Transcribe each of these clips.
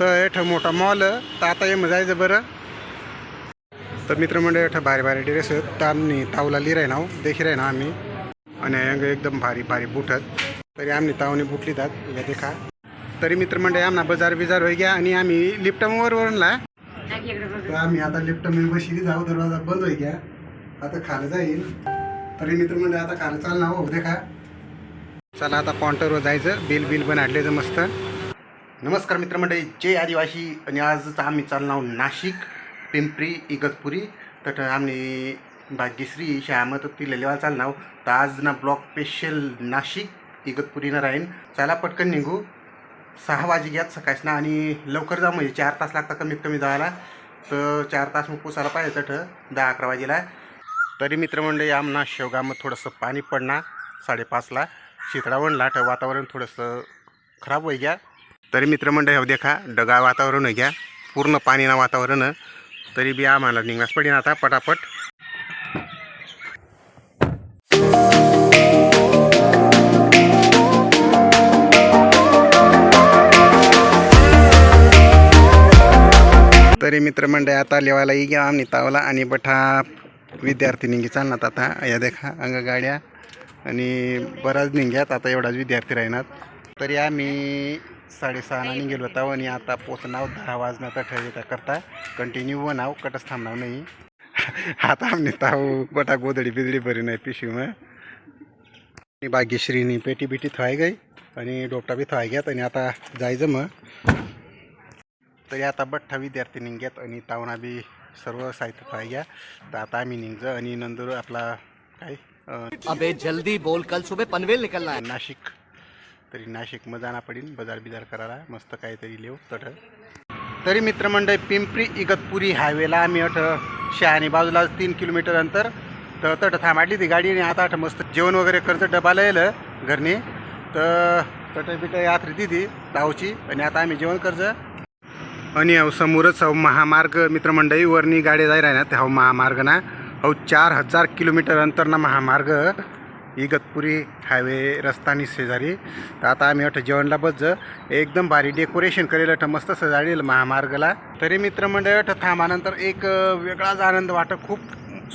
तर एठ मोठा मॉल तर आता ये जायचं बरं. तर मित्रमंडळ एठ भारी भारी ड्रेस आहेत. तर आम्ही तावला लिराय नाव. देखी राही ना आम्ही. आणि अंग एकदम भारी भारी बुटत तरी आम्ही तावने बुटली लिहितात. या देखा. तरी मित्रमंडळ आमना बाजार बिजार होई गया आणि आम्ही लिफ्टमवर वरूनला तर आम्ही आता लिफ्ट बशी जाऊ दरवाजा बंद होई गया. आता खाली जाईल तरी मित्रमंडळ आता खाली चालणार हो देखा. चला आता काउंटरवर जायचं. बिल बिल पण मस्त. नमस्कार मित्रमंडळी जय आदिवासी. आणि आज आम्ही चालणार नाशिक पिंपरी इगतपुरी. तर आम्ही भाग्यश्री श्यामत ती लेलेवा चालणार तर आज ना ब्लॉक स्पेशल नाशिक इगतपुरीनं राहीन. चला पटकन निघू. सहा वाजे घ्यात सकाळच ना आणि लवकर जाऊ म्हणजे चार तास लागतात कमीत कमी जायला. तर चार तास मग पोचायला पाहिजे तर दहा अकरा वाजेला. तरी मित्रमंडळी आमना शेवगामध्ये थोडंसं पाणी पडणार साडेपाचला. शितळा वणला तर वातावरण थोडंसं खराब होई घ्या तरी मित्रमंडळ हो देखा ढगाळ वातावरण घ्या पूर्ण पाणी ना वातावरण तरी बी आम्हाला निघास पडेन आता पटापट. तरी मित्रमंडळ आता लेवायला ई घ्या आम्ही तावला आणि बठा विद्यार्थी निघी चालणार आता. या देखा अंग गाड्या आणि बराच निघ्यात आता एवढाच विद्यार्थी राहणार तरी आम्ही साडेसहाला निघेलो होता आणि आता पोचणार दहा वाजणार तर ठरवता करता कंटिन्यू व नाव कटच थांबणार नाही. आता आम्ही ताव बटा गोदडी बिदडी बरी नाही पिशवी मग आणि भाग्यश्रीनी पेटी बिटी थवाय गई आणि डोपटा बी थवाय घ्यात आणि आता जायचं मग. तरी आता बठ्ठा विद्यार्थी निघ्यात आणि तावना बी सर्व साहित्य थवाय घ्या. तर आता आम्ही निघजं आणि नंतर आपला काय? अबे जल्दी बोल कल सुबह पनवेल निकलना है। नाशिक. तरी नाशिकमध्ये जाणं पडेल बाजार बिजार करायला मस्त काहीतरी लिहू तट तरी मित्रमंडळ पिंपरी इगतपुरी हायवेला आम्ही अठ शहाणी बाजूला तीन किलोमीटर अंतर. तर तट थांबाडली ती गाडी आणि आता आठ मस्त जेवण वगैरे करचं डबाला येलं घरने. तर तट बिट यात्री दिली धावची आणि आता आम्ही जेवण करज. आणि अहो समोरच हाव महामार्ग मित्रमंडळी वरनी गाडी जाय राहणार हाव महामार्ग ना अहो चार हजार किलोमीटर अंतर ना महामार्ग. इगतपुरी हायवे रस्तानी शेजारी. तर आता आम्ही अठ जेवणला बस एकदम भारी डेकोरेशन करेल अठ मस्त सजाडेल महामार्गला. तरी मित्रमंडळ वाटतं थांबानंतर एक वेगळाच आनंद वाटत. खूप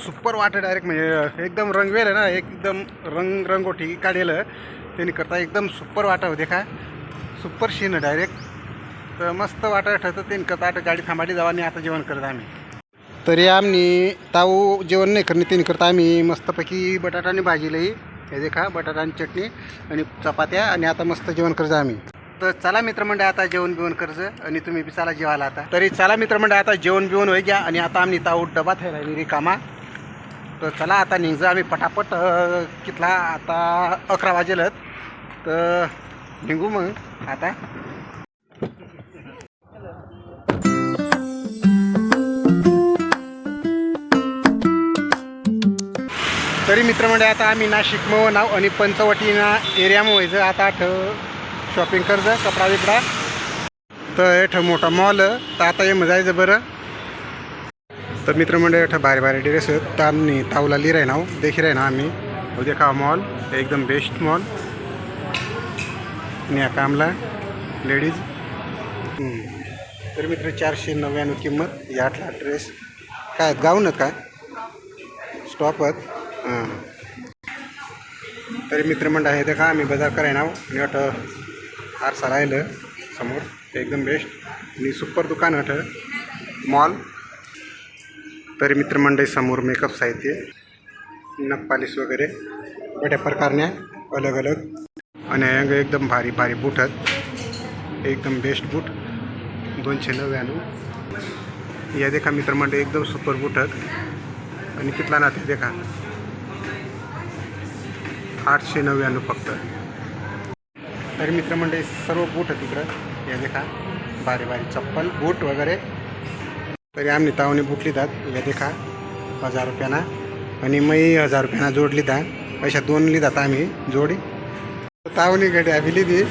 सुपर वाटत डायरेक्ट म्हणजे एकदम रंगवेल ना. एकदम रंग रंगोठी काढेल त्यांनी करता एकदम सुपर वाटत होते का सुपर शीन डायरेक्ट तर मस्त वाटत ठरतं त्यांनी करता आता गाडी थांबाडी जावा आणि आता जेवण करत आम्ही. तरी आम्ही ताऊ जेवण नाही करणे ते करता आम्ही मस्तपैकी बटाटा आणि भाजी लई. हे देखा बटाटा आणि चटणी आणि चपात्या आणि आता मस्त जेवण करजा आम्ही. तर चला मित्रमंडळ आता जेवण बिवण कर्ज आणि तुम्ही बी चला जेवायला आता. तरी चला मित्रमंडळ आता जेवण बिवण होई घ्या आणि आता आम्ही ताऊ डबा थे रिकामा. तर चला आता निघजा आम्ही पटापट कितला आता अकरा वाजेलत. तर निघू मग आता. तरी मित्रमंडळ आता आम्ही नाशिक मग नाव आणि पंचवटीना एरियामुळे व्हायचं आता आठ शॉपिंग करज कपडा बिपडा तर एठ मोठा मॉल तर आता ये जायचं बरं. तर मित्रमंडळ एठ भारी भारी ड्रेस आहेत. तर आम्ही तावला लिराय नाव देखी राही ना आम्ही. उद्या देखा मॉल एकदम बेस्ट मॉल आणि या कामला लेडीज तर मित्र चारशे नव्याण्णव किंमत यातला ड्रेस काय गाऊन काय? स्टॉप आहेत. हां. तरी मित्रमंडळ आहे ते का आम्ही बाजार कराय नाव. आणि अट आरसा राहिलं समोर. एकदम बेस्ट आणि सुपर दुकान अट मॉल तरी मित्रमंडळी समोर मेकअप साहित्य नखपालिश वगैरे. मोठ्या प्रकारने अलग अलग. आणि अंग एकदम भारी भारी बूट आहेत. एकदम बेस्ट बूट दोनशे नव्याण्णव. या देखा मित्रमंडळी एकदम सुपर बूट आहेत. आणि कितला ना ते देखा? आठशे नव्याण्णव फक्त. तरी मित्रमंडळी सर्व बूट आहे तिकडं. या देखा बारी भारी चप्पल बूट वगैरे. तरी आम्ही तावणी बूट लिहितात या देखा हजार रुपयाना. आणि मी हजार रुपयाना जोड लिहिता अशा दोन लिहितात आम्ही जोडी. तावणी गडी आम्ही लिहिली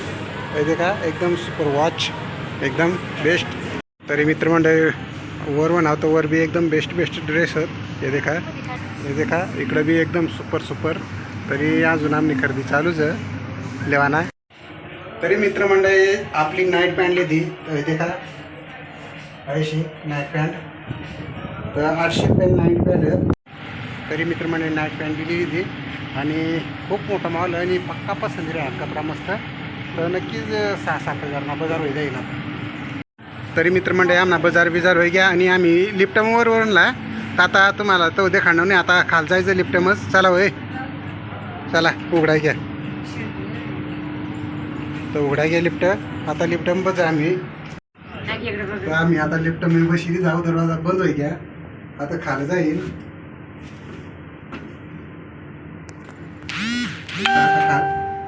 हे देखा एकदम सुपर वॉच एकदम बेस्ट तरी मित्रमंडळी वर म्हणाव तर वर बी एकदम बेस्ट बेस्ट ड्रेस आहेत हे देखा हे देखा इकडं बी एकदम सुपर सुपर तरी अजून आम्ही खरेदी चालूच आहे. लेवाना. तरी मित्रमंडळी आपली नाईट पॅन्ट लिहिली तर इथे का अशी नाईट पॅन्ट तर आठशे रुपये नाईट पॅन्ट तरी मित्रमंडळी नाईट पॅन्ट दिली होती. आणि खूप मोठा मॉल आणि पक्का पसंत राहा कपडा मस्त. तर नक्कीच सहा सात हजारना बाजार होई जाईल आता. तरी मित्रमंडळी आम्हाला बाजार बिजार होई घ्या आणि आम्ही लिफ्टमवर वरूनला तर आता तुम्हाला तो देखाणं नाही. आता खाल जायचं लिफ्टमच चला होय. चला उघडाय घ्या. तर उघडाय घ्या लिफ्ट. आता लिफ्ट बस आम्ही. तर आम्ही आता लिफ्ट मी बशी जाऊ दरवाजा बंद होई घ्या. आता खाली जाईल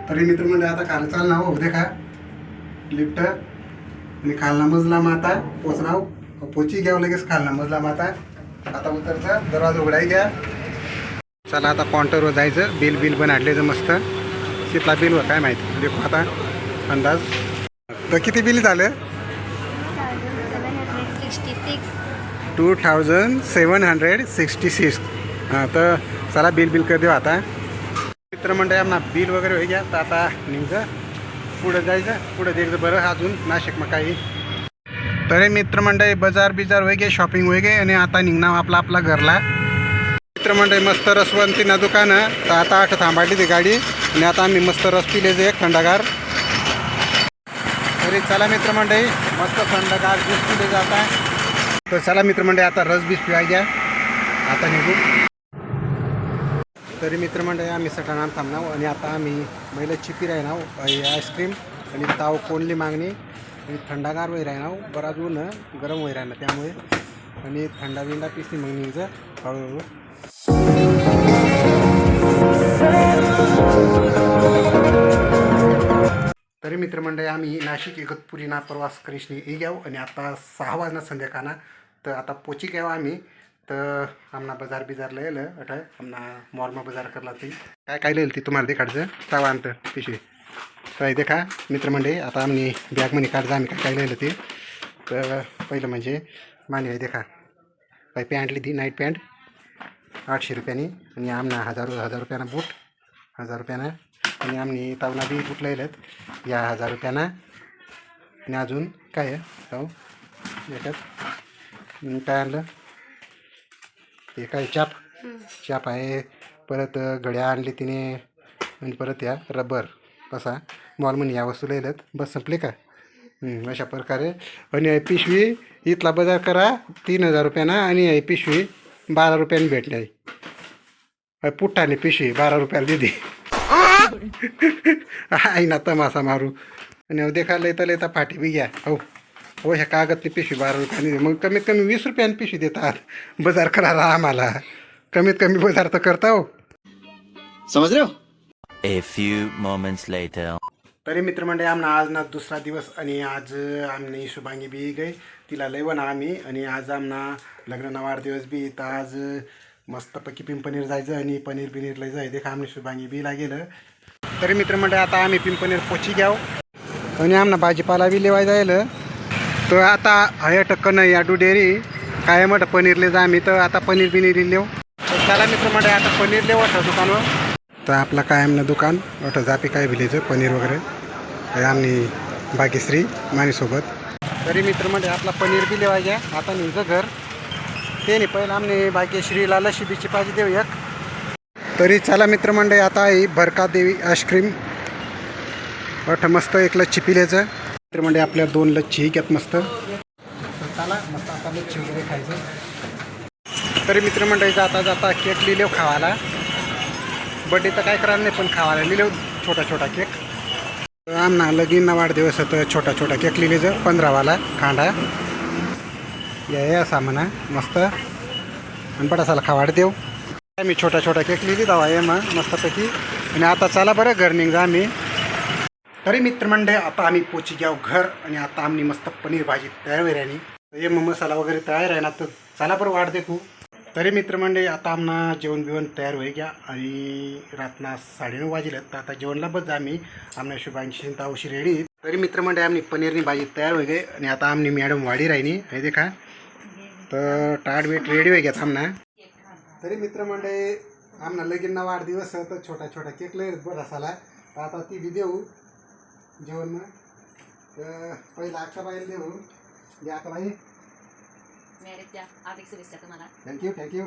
तरी मित्र म्हणजे आता खाली चालना हो देखा लिफ्ट. आणि खालना मजला माता पोचराव हो. पोची घ्यावं लगेच खालना मजला माता. आता उतरचा दरवाजा उघडाय घ्या. चला आता काउंटरवर जायचं. बिल बिल पण आणलेचं मस्त. तिथला बिल काय माहिती. देखो आता अंदाज. तर किती बिल झालं? Two thousand seven hundred sixty six हां तर चला बिल बिल कर देऊ आता. मित्रमंडळी आम्हाला बिल वगैरे होई घ्या. तर आता निघतं पुढं जायचं. पुढं द्यायचं बरं. अजून नाशिक मग काही तरी मित्रमंडळी बाजार बिजार होई गे शॉपिंग होई गे आणि आता निघणार आपला आपला घरला. मित्रमंडळी मस्त रसवंती ना दुकानं. तर आता आठ थांबाडली ती गाडी. आणि आता आम्ही मस्त रस पिले जे थंडगार. तरी चला मित्रमंडळी मस्त थंडगार ज्यूस पिले जात आहे. तर चला मित्रमंडळी आता रस बीस पिवाय घ्या आता निघू. तरी मित्रमंडळी आम्ही सटाणा थांबणार आणि आता आम्ही महिला चिपी राहणार आईस्क्रीम आणि ताव कोणली मागणी. आणि थंडागार वही राहणार बराच ऊन गरम वही राहणार त्यामुळे. आणि थंडा बिंडा पिसली मग हळूहळू. तरी मित्रमंडळी आम्ही नाशिक इगतपुरीना प्रवास करीशनी ही घ्याव आणि आता सहा वाजता संध्याकाळना. तर आता पोची घ्याव आम्ही. तर आमना बाजार बिजारला येलं अठ आमना मॉलमा बाजार करला ती काय काय लिहिलं ती तुम्हाला देखाडचं? तवा अंत पिशवी. तर देखा मित्रमंडळी आता आम्ही बॅगमध्ये काढजा आम्ही काय काय लिहिलं ते? तर पहिलं म्हणजे मान्य आहे देखा. काय पॅन्ट लिहिली नाईट पॅन्ट. आठशे रुपयांनी. आणि आमना हजार हजार रुपयानं बूट हजार रुपयानं. आणि आम्ही तावना बी बूट लिहिलेत या हजार रुपयानं. आणि अजून काय आहे? याच्यात. काय आणलं? ते काय चाप? चाप आहे. परत घड्या आणली तिने. आणि परत या रबर. कसा मॉल म्हणे या वस्तू लिहिल्यात बस संपले का? अशा प्रकारे. आणि पिशवी इथला बाजार करा. तीन हजार रुपयानं. आणि पिशवी बारा रुपयाने भेटली. पुट्टाने पिशवी बारा रुपयाला दिली. आई ना तमासा मारू. आणि अहो देखा लेता लेता फाटी बी घ्या. हो हो ह्या कागदची पिशवी बारा रुपयाने दे. मग कमीत कमी वीस रुपयाने पिशवी देतात. बाजार करायला आम्हाला. कमीत कमी बाजार तर करता हो. समझ तरी मित्रमंडळी आमना आज ना दुसरा दिवस आणि आज आमने शुभांगी बी गई. तिला लय ना आम्ही आणि आज आमना लग्न वाढदिवस बी. तर आज मस्तपैकी पिंपनीर जायचं आणि पनीर बिनीर लय जाय देखा आम्ही शुभांगी बी गेलं तरी मित्रमंडळी आता आम्ही पिंपनीर पोची घ्याव. आणि आमना भाजीपाला बी लेवाय जायल तर आता हया टक्कन या डेअरी. काय म्हटलं पनीरले जा आम्ही. तर आता पनीर बिनीर लेव चला मित्रमंडळी आता पनीर लेव वाटतं दुकानवर. तर आपला कायमनं दुकान मोठं जापी काय भिलेचं पनीर वगैरे. आम्ही भाग्यश्री माणीसोबत. तरी मित्रमंडळी आपला पनीर बी लेवा आता निघ घर. ते नाही पहिलं आम्ही भाग्यश्रीला लशी बिची पाहिजे देऊ एक. तरी चला मित्रमंडळी आता ही भरका देवी आईस्क्रीम वाटतं मस्त एक लच्छी पिल्याचं. मित्रमंडळी आपल्या दोन लच्छी घ्यात मस्त. चला मस्त आता लच्छी वगैरे खायचं. तरी मित्रमंडळी जाता जाता केक लिहिलेव खावायला. बड्डे तर काय करायला नाही पण खावायला लिहिले छोटा छोटा केक. आमना लगीन वाढदिवस होतं छोटा छोटा केक लिहिलेचं पंधरावाला खांडा या या सामान मस्त. आणि बटासाला खावाड देऊ. मी छोटा छोटा केक लिहिली दवा ये मग मस्तपैकी. आणि आता चला बरं घर निघा आम्ही. तरी मित्रमंडळ आता आम्ही पोची घ्याव घर आणि आता आम्ही मस्त पनीर भाजी तयार होईल आणि. ये मग मसाला वगैरे तयार आहे ना तर चला बरं वाढ देखू. तरी मित्रमंडळी आता आमना जेवण बिवण तयार होई घ्या आणि रातना साडेनऊ वाजले तर आता जेवणला बस आम्ही. आमना शुभांशी तावशी रेडी तरी मित्रमंडळी आम्ही पनीरनी भाजी तयार होई गे आणि आता आमनी मॅडम वाढी राहिनी हे देखा. तर टाट वेट रेडी होई घ्या आमना. तरी मित्रमंडळी आमना लगीन वाढदिवस तर छोटा छोटा केक लय बसाला तर आता ती बी देऊ जेवण मग तर पहिला आजच्या बाहेर देऊ. दे आता बाई. मॅरेजच्या हार्दिक शुभेच्छा तुम्हाला थँक्यू थँक्यू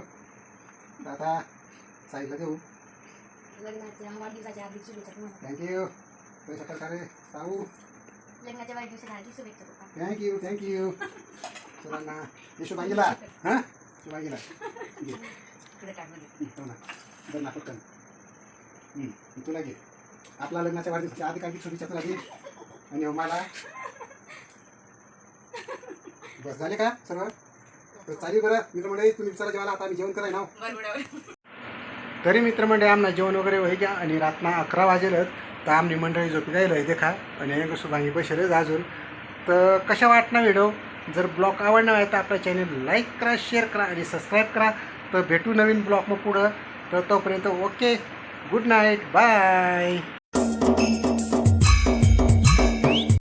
आता साईडला देऊ लग्नाच्या वाढदिवसाच्या हार्दिक शुभेच्छा तुम्हाला. थँक्यू पैसा प्रकारे सांगू लग्नाच्या वाढदिवसाच्या हार्दिक शुभेच्छा थँक्यू थँक्यू यशोबाईला. हां? शुभांगीला घे. इकडे काय हो ना. बरं ना पटकन. हं, तुला घे. आपला लग्नाच्या वाढदिवसाच्या आधी काही शुभेच्छा तुला घे. आणि हो मला बस झाले का सर्व? चालेल बरं. मित्रमंडळी तुम्ही विचारा जेवायला. आता आम्ही जेवण कराय ना तरी मित्रमंडळी आमना जेवण वगैरे होई घ्या आणि रातना अकरा वाजेलच. तर आमनी मंडळी झोपी जाईल देखा. आणि एक शुभांगी बसेलच अजून. तर कशा वाटणार व्हिडिओ जर ब्लॉग आवडणार आहे तर आपल्या चॅनल लाईक करा शेअर करा आणि सबस्क्राईब करा. तर भेटू नवीन ब्लॉग मग पुढं. तर तोपर्यंत ओके गुड नाईट बाय